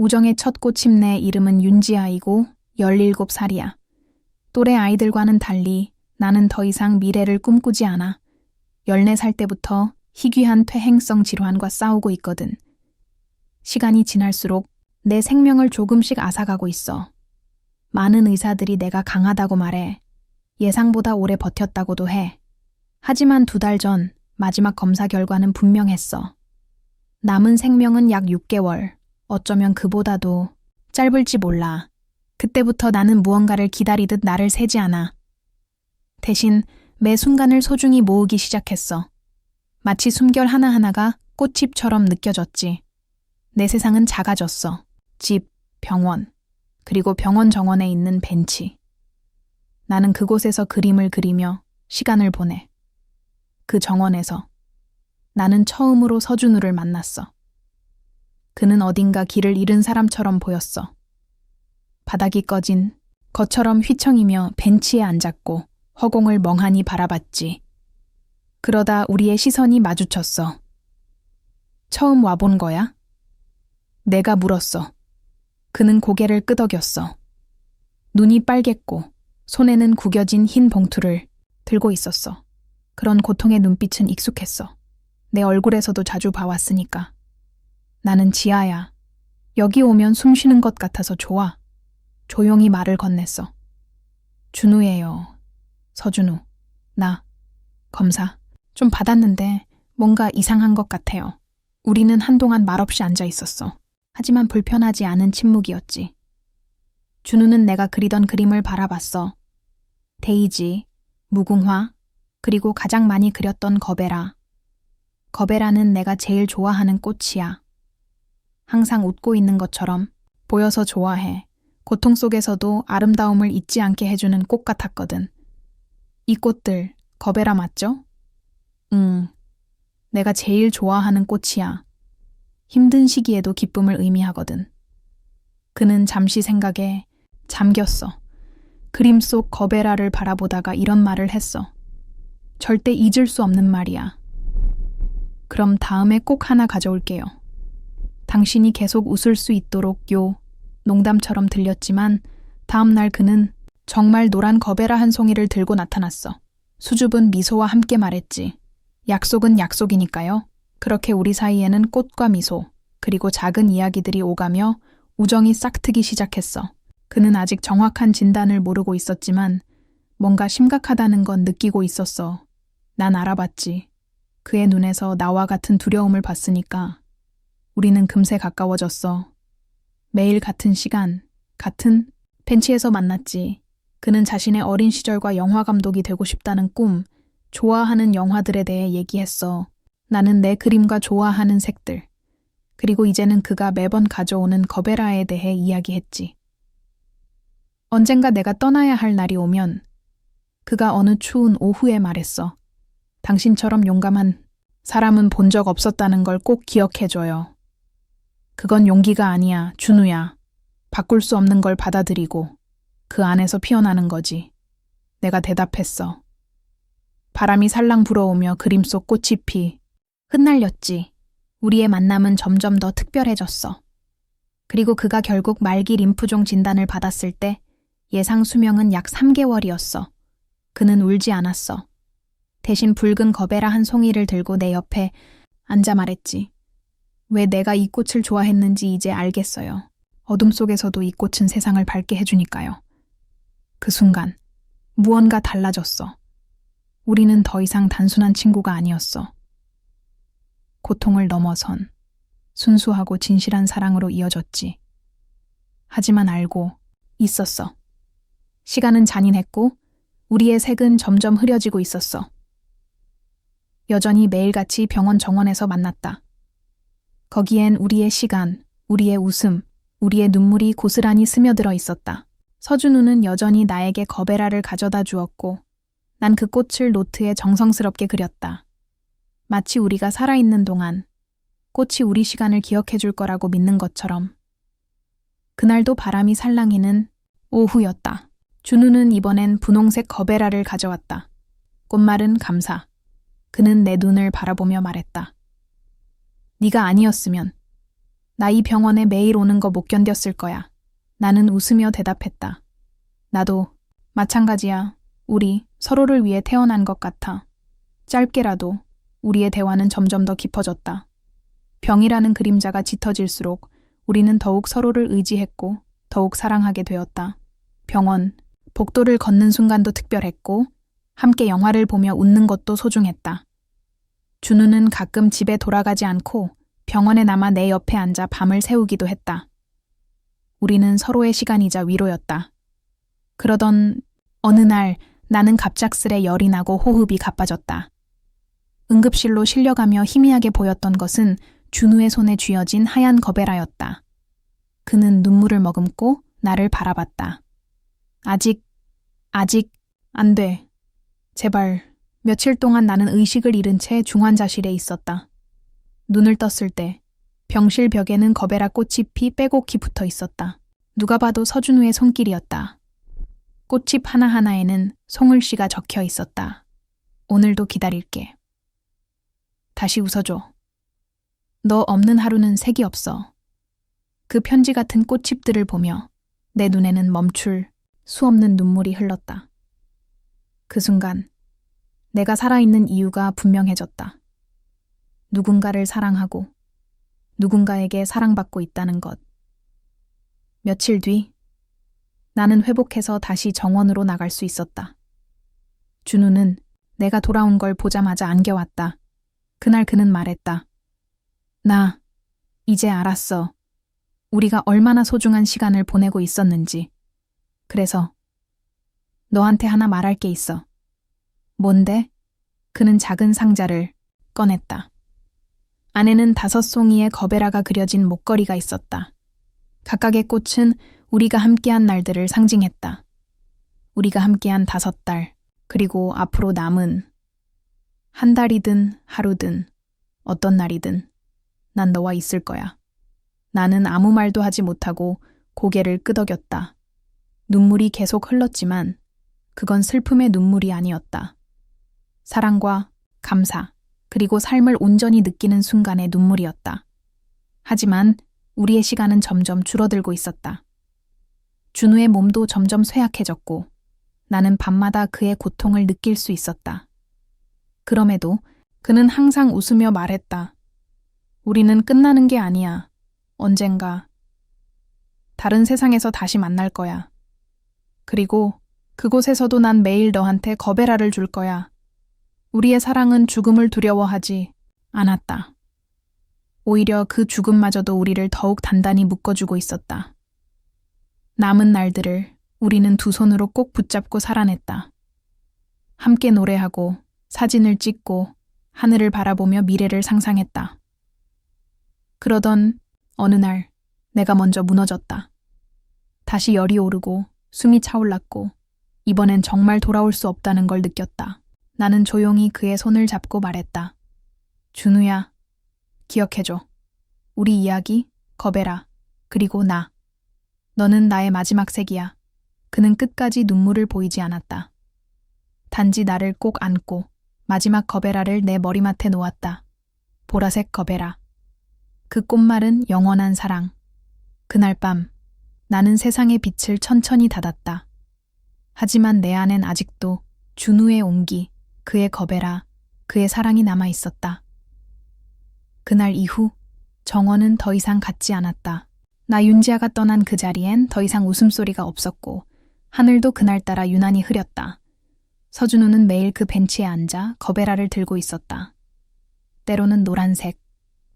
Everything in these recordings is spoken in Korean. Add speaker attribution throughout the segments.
Speaker 1: 우정의 첫 꽃침내 이름은 윤지아이고 17살이야. 또래 아이들과는 달리 나는 더 이상 미래를 꿈꾸지 않아. 14살 때부터 희귀한 퇴행성 질환과 싸우고 있거든. 시간이 지날수록 내 생명을 조금씩 앗아가고 있어. 많은 의사들이 내가 강하다고 말해. 예상보다 오래 버텼다고도 해. 하지만 두 달 전 마지막 검사 결과는 분명했어. 남은 생명은 약 6개월, 어쩌면 그보다도 짧을지 몰라. 그때부터 나는 무언가를 기다리듯 나를 세지 않아. 대신 매 순간을 소중히 모으기 시작했어. 마치 숨결 하나하나가 꽃집처럼 느껴졌지. 내 세상은 작아졌어. 집, 병원, 그리고 병원 정원에 있는 벤치. 나는 그곳에서 그림을 그리며 시간을 보내. 그 정원에서 나는 처음으로 서준우를 만났어. 그는 어딘가 길을 잃은 사람처럼 보였어. 바닥이 꺼진 것처럼 휘청이며 벤치에 앉았고 허공을 멍하니 바라봤지. 그러다 우리의 시선이 마주쳤어. 처음 와본 거야? 내가 물었어. 그는 고개를 끄덕였어. 눈이 빨갰고 손에는 구겨진 흰 봉투를 들고 있었어. 그런 고통의 눈빛은 익숙했어. 내 얼굴에서도 자주 봐왔으니까. 나는 지아야. 여기 오면 숨 쉬는 것 같아서 좋아. 조용히 말을 건넸어. 준우예요. 서준우. 나. 검사. 좀 받았는데 뭔가 이상한 것 같아요. 우리는 한동안 말없이 앉아 있었어. 하지만 불편하지 않은 침묵이었지. 준우는 내가 그리던 그림을 바라봤어. 데이지, 무궁화, 그리고 가장 많이 그렸던 거베라. 거베라는 내가 제일 좋아하는 꽃이야. 항상 웃고 있는 것처럼 보여서 좋아해. 고통 속에서도 아름다움을 잊지 않게 해주는 꽃 같았거든. 이 꽃들, 거베라 맞죠? 응. 내가 제일 좋아하는 꽃이야. 힘든 시기에도 기쁨을 의미하거든. 그는 잠시 생각에 잠겼어. 그림 속 거베라를 바라보다가 이런 말을 했어. 절대 잊을 수 없는 말이야. 그럼 다음에 꼭 하나 가져올게요. 당신이 계속 웃을 수 있도록 요. 농담처럼 들렸지만 다음 날 그는 정말 노란 거베라 한 송이를 들고 나타났어. 수줍은 미소와 함께 말했지. 약속은 약속이니까요. 그렇게 우리 사이에는 꽃과 미소, 그리고 작은 이야기들이 오가며 우정이 싹트기 시작했어. 그는 아직 정확한 진단을 모르고 있었지만 뭔가 심각하다는 건 느끼고 있었어. 난 알아봤지. 그의 눈에서 나와 같은 두려움을 봤으니까 우리는 금세 가까워졌어. 매일 같은 시간, 같은 벤치에서 만났지. 그는 자신의 어린 시절과 영화 감독이 되고 싶다는 꿈, 좋아하는 영화들에 대해 얘기했어. 나는 내 그림과 좋아하는 색들, 그리고 이제는 그가 매번 가져오는 거베라에 대해 이야기했지. 언젠가 내가 떠나야 할 날이 오면 그가 어느 추운 오후에 말했어. 당신처럼 용감한 사람은 본 적 없었다는 걸 꼭 기억해줘요. 그건 용기가 아니야, 준우야. 바꿀 수 없는 걸 받아들이고 그 안에서 피어나는 거지. 내가 대답했어. 바람이 살랑 불어오며 그림 속 꽃이 피 흩날렸지. 우리의 만남은 점점 더 특별해졌어. 그리고 그가 결국 말기 림프종 진단을 받았을 때 예상 수명은 약 3개월이었어. 그는 울지 않았어. 대신 붉은 거베라 한 송이를 들고 내 옆에 앉아 말했지. 왜 내가 이 꽃을 좋아했는지 이제 알겠어요. 어둠 속에서도 이 꽃은 세상을 밝게 해주니까요. 그 순간 무언가 달라졌어. 우리는 더 이상 단순한 친구가 아니었어. 고통을 넘어선 순수하고 진실한 사랑으로 이어졌지. 하지만 알고 있었어. 시간은 잔인했고 우리의 색은 점점 흐려지고 있었어. 여전히 매일같이 병원 정원에서 만났다. 거기엔 우리의 시간, 우리의 웃음, 우리의 눈물이 고스란히 스며들어 있었다. 서준우는 여전히 나에게 거베라를 가져다 주었고, 난 그 꽃을 노트에 정성스럽게 그렸다. 마치 우리가 살아있는 동안 꽃이 우리 시간을 기억해 줄 거라고 믿는 것처럼. 그날도 바람이 살랑이는 오후였다. 준우는 이번엔 분홍색 거베라를 가져왔다. 꽃말은 감사. 그는 내 눈을 바라보며 말했다. 네가 아니었으면 나 이 병원에 매일 오는 거 못 견뎠을 거야. 나는 웃으며 대답했다. 나도 마찬가지야. 우리 서로를 위해 태어난 것 같아. 짧게라도 우리의 대화는 점점 더 깊어졌다. 병이라는 그림자가 짙어질수록 우리는 더욱 서로를 의지했고 더욱 사랑하게 되었다. 병원, 복도를 걷는 순간도 특별했고 함께 영화를 보며 웃는 것도 소중했다. 준우는 가끔 집에 돌아가지 않고 병원에 남아 내 옆에 앉아 밤을 새우기도 했다. 우리는 서로의 시간이자 위로였다. 그러던 어느 날 나는 갑작스레 열이 나고 호흡이 가빠졌다. 응급실로 실려가며 희미하게 보였던 것은 준우의 손에 쥐어진 하얀 거베라였다. 그는 눈물을 머금고 나를 바라봤다. 아직, 아직, 안 돼. 제발, 며칠 동안 나는 의식을 잃은 채 중환자실에 있었다. 눈을 떴을 때 병실 벽에는 거베라 꽃잎이 빼곡히 붙어 있었다. 누가 봐도 서준우의 손길이었다. 꽃잎 하나하나에는 송을 씨가 적혀 있었다. 오늘도 기다릴게. 다시 웃어줘. 너 없는 하루는 색이 없어. 그 편지 같은 꽃잎들을 보며 내 눈에는 멈출 수 없는 눈물이 흘렀다. 그 순간 내가 살아있는 이유가 분명해졌다. 누군가를 사랑하고 누군가에게 사랑받고 있다는 것. 며칠 뒤 나는 회복해서 다시 정원으로 나갈 수 있었다. 준우는 내가 돌아온 걸 보자마자 안겨왔다. 그날 그는 말했다. 나, 이제 알았어. 우리가 얼마나 소중한 시간을 보내고 있었는지. 그래서 너한테 하나 말할 게 있어. 뭔데? 그는 작은 상자를 꺼냈다. 안에는 다섯 송이의 거베라가 그려진 목걸이가 있었다. 각각의 꽃은 우리가 함께한 날들을 상징했다. 우리가 함께한 다섯 달, 그리고 앞으로 남은 한 달이든 하루든 어떤 날이든 난 너와 있을 거야. 나는 아무 말도 하지 못하고 고개를 끄덕였다. 눈물이 계속 흘렀지만 그건 슬픔의 눈물이 아니었다. 사랑과 감사, 그리고 삶을 온전히 느끼는 순간의 눈물이었다. 하지만 우리의 시간은 점점 줄어들고 있었다. 준우의 몸도 점점 쇠약해졌고 나는 밤마다 그의 고통을 느낄 수 있었다. 그럼에도 그는 항상 웃으며 말했다. 우리는 끝나는 게 아니야. 언젠가. 다른 세상에서 다시 만날 거야. 그리고 그곳에서도 난 매일 너한테 거베라를 줄 거야. 우리의 사랑은 죽음을 두려워하지 않았다. 오히려 그 죽음마저도 우리를 더욱 단단히 묶어주고 있었다. 남은 날들을 우리는 두 손으로 꼭 붙잡고 살아냈다. 함께 노래하고 사진을 찍고 하늘을 바라보며 미래를 상상했다. 그러던 어느 날 내가 먼저 무너졌다. 다시 열이 오르고 숨이 차올랐고 이번엔 정말 돌아올 수 없다는 걸 느꼈다. 나는 조용히 그의 손을 잡고 말했다. 준우야, 기억해줘. 우리 이야기, 거베라, 그리고 나. 너는 나의 마지막 색이야. 그는 끝까지 눈물을 보이지 않았다. 단지 나를 꼭 안고 마지막 거베라를 내 머리맡에 놓았다. 보라색 거베라. 그 꽃말은 영원한 사랑. 그날 밤 나는 세상의 빛을 천천히 닫았다. 하지만 내 안엔 아직도 준우의 온기, 그의 거베라, 그의 사랑이 남아 있었다. 그날 이후 정원은 더 이상 같지 않았다. 나 윤지아가 떠난 그 자리엔 더 이상 웃음소리가 없었고 하늘도 그날따라 유난히 흐렸다. 서준우는 매일 그 벤치에 앉아 거베라를 들고 있었다. 때로는 노란색,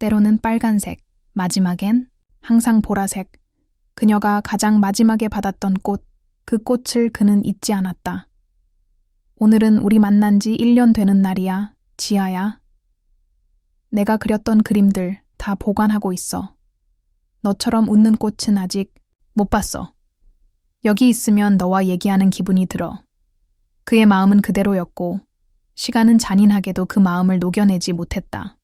Speaker 1: 때로는 빨간색, 마지막엔 항상 보라색. 그녀가 가장 마지막에 받았던 꽃, 그 꽃을 그는 잊지 않았다. 오늘은 우리 만난 지 1년 되는 날이야, 지아야. 내가 그렸던 그림들 다 보관하고 있어. 너처럼 웃는 꽃은 아직 못 봤어. 여기 있으면 너와 얘기하는 기분이 들어. 그의 마음은 그대로였고, 시간은 잔인하게도 그 마음을 녹여내지 못했다.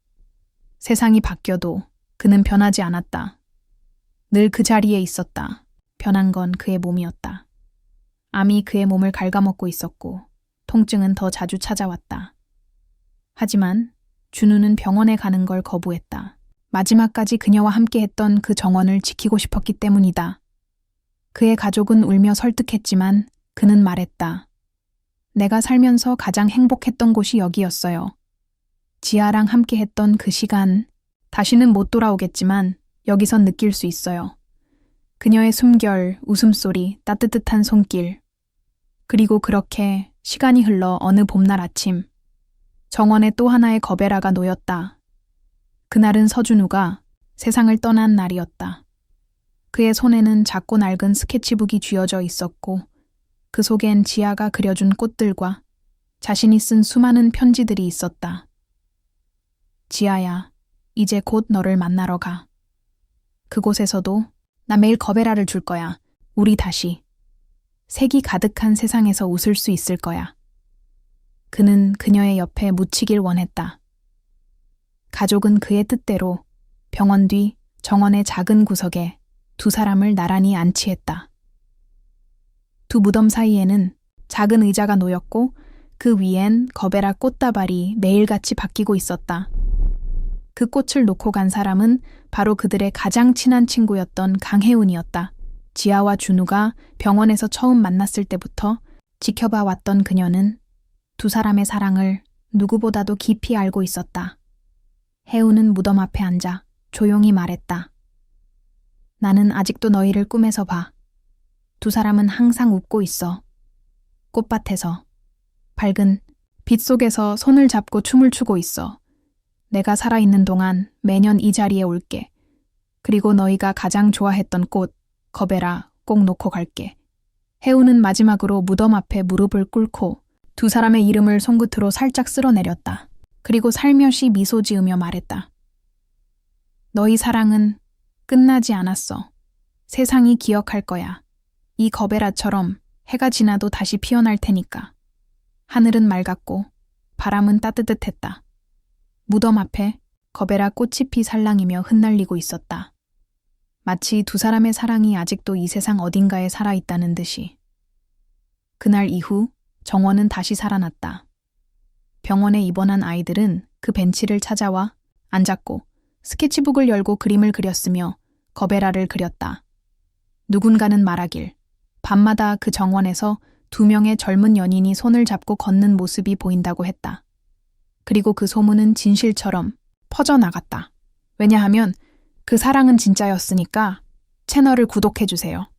Speaker 1: 세상이 바뀌어도 그는 변하지 않았다. 늘 그 자리에 있었다. 변한 건 그의 몸이었다. 암이 그의 몸을 갉아먹고 있었고, 통증은 더 자주 찾아왔다. 하지만 준우는 병원에 가는 걸 거부했다. 마지막까지 그녀와 함께 했던 그 정원을 지키고 싶었기 때문이다. 그의 가족은 울며 설득했지만 그는 말했다. 내가 살면서 가장 행복했던 곳이 여기였어요. 지아랑 함께 했던 그 시간, 다시는 못 돌아오겠지만 여기선 느낄 수 있어요. 그녀의 숨결, 웃음소리, 따뜻한 손길. 그리고 그렇게 시간이 흘러 어느 봄날 아침, 정원에 또 하나의 거베라가 놓였다. 그날은 서준우가 세상을 떠난 날이었다. 그의 손에는 작고 낡은 스케치북이 쥐어져 있었고, 그 속엔 지아가 그려준 꽃들과 자신이 쓴 수많은 편지들이 있었다. 지아야, 이제 곧 너를 만나러 가. 그곳에서도 나 매일 거베라를 줄 거야. 우리 다시. 색이 가득한 세상에서 웃을 수 있을 거야. 그는 그녀의 옆에 묻히길 원했다. 가족은 그의 뜻대로 병원 뒤 정원의 작은 구석에 두 사람을 나란히 안치했다. 두 무덤 사이에는 작은 의자가 놓였고 그 위엔 거베라 꽃다발이 매일같이 바뀌고 있었다. 그 꽃을 놓고 간 사람은 바로 그들의 가장 친한 친구였던 강혜운이었다. 지아와 준우가 병원에서 처음 만났을 때부터 지켜봐 왔던 그녀는 두 사람의 사랑을 누구보다도 깊이 알고 있었다. 혜운은 무덤 앞에 앉아 조용히 말했다. 나는 아직도 너희를 꿈에서 봐. 두 사람은 항상 웃고 있어. 꽃밭에서. 밝은 빛 속에서 손을 잡고 춤을 추고 있어. 내가 살아있는 동안 매년 이 자리에 올게. 그리고 너희가 가장 좋아했던 꽃, 거베라 꼭 놓고 갈게. 해우는 마지막으로 무덤 앞에 무릎을 꿇고 두 사람의 이름을 손끝으로 살짝 쓸어내렸다. 그리고 살며시 미소 지으며 말했다. 너희 사랑은 끝나지 않았어. 세상이 기억할 거야. 이 거베라처럼 해가 지나도 다시 피어날 테니까. 하늘은 맑았고 바람은 따뜻했다. 무덤 앞에 거베라 꽃이 피 살랑이며 흩날리고 있었다. 마치 두 사람의 사랑이 아직도 이 세상 어딘가에 살아있다는 듯이. 그날 이후 정원은 다시 살아났다. 병원에 입원한 아이들은 그 벤치를 찾아와 앉았고 스케치북을 열고 그림을 그렸으며 거베라를 그렸다. 누군가는 말하길 밤마다 그 정원에서 두 명의 젊은 연인이 손을 잡고 걷는 모습이 보인다고 했다. 그리고 그 소문은 진실처럼 퍼져나갔다. 왜냐하면 그 사랑은 진짜였으니까 채널을 구독해주세요.